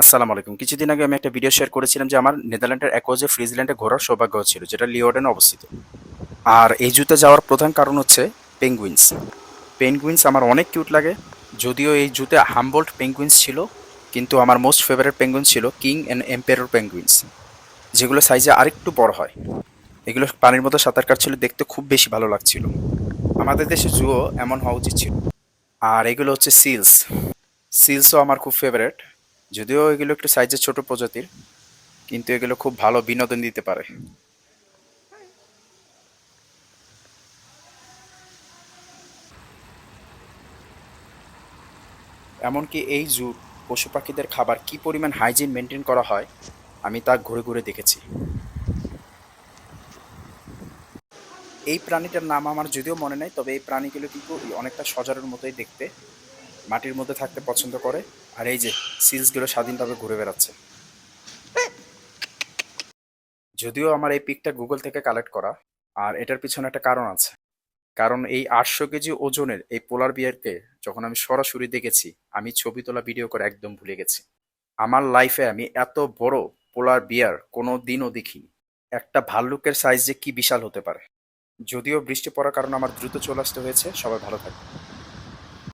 আসসালামু আলাইকুম। কিছুদিন আগে আমি একটা ভিডিও শেয়ার করেছিলাম যে আমার নেদারল্যান্ডের অ্যাকোয়াজে ফ্রিজল্যান্ডে ঘোরার সৌভাগ্য ছিল যেটা লিওডেনে অবস্থিত। আর এই জুতে যাওয়ার প্রধান কারণ হচ্ছে পেঙ্গুইন্স পেঙ্গুইন্স আমার অনেক কিউট লাগে, যদিও এই জুতে হামবোল্ট পেঙ্গুইন্স ছিল, কিন্তু আমার মোস্ট ফেভারিট পেঙ্গুইন ছিল কিং অ্যান্ড এম্পেরর পেঙ্গুইন্স যেগুলো সাইজে আরেকটু বড় হয়। এগুলো পানির মতো সাঁতার কাটছিল, দেখতে খুব বেশি ভালো লাগছিল। আমাদের দেশে জুও এমন হওয়া উচিত ছিল। আর এগুলো হচ্ছে সিলস সিলসও আমার খুব ফেভারেট যদিও এগুলো একটু সাইজের ছোট প্রজাতির, কিন্তু এগুলো খুব ভালো বিনোদন দিতে পারে। এমনকি এই জু পশু পাখিদের খাবার কি পরিমাণ হাইজিন মেনটেন করা হয়, আমি তা ঘুরে ঘুরে দেখেছি। এই প্রাণীটার নাম আমার যদিও মনে নেই, তবে এই প্রাণীগুলো কিন্তু অনেকটা সজারের মতোই দেখতে। মাটির মধ্যে থাকতে পছন্দ করে, আর এই যে সিলসগুলো স্বাধীনভাবে ঘুরে বেড়াচ্ছে। যদিও আমার এই পিকটা গুগল থেকে কালেক্ট করা, আর এটার পিছনে একটা কারণ আছে। কারণ এই আটশো কেজি ওজনের এই পোলার বিয়ারকে যখন আমি সরাসরি দেখেছি, আমি ছবি তোলা ভিডিও করে একদম ভুলে গেছি। আমার লাইফে আমি এত বড় পোলার বিয়ার কোনো দিনও দেখিনি। একটা ভাল্লুকের সাইজ যে কি বিশাল হতে পারে। যদিও বৃষ্টি পড়ার কারণে আমার দ্রুত চলে আসতে হয়েছে, সবাই ভালো থাকবে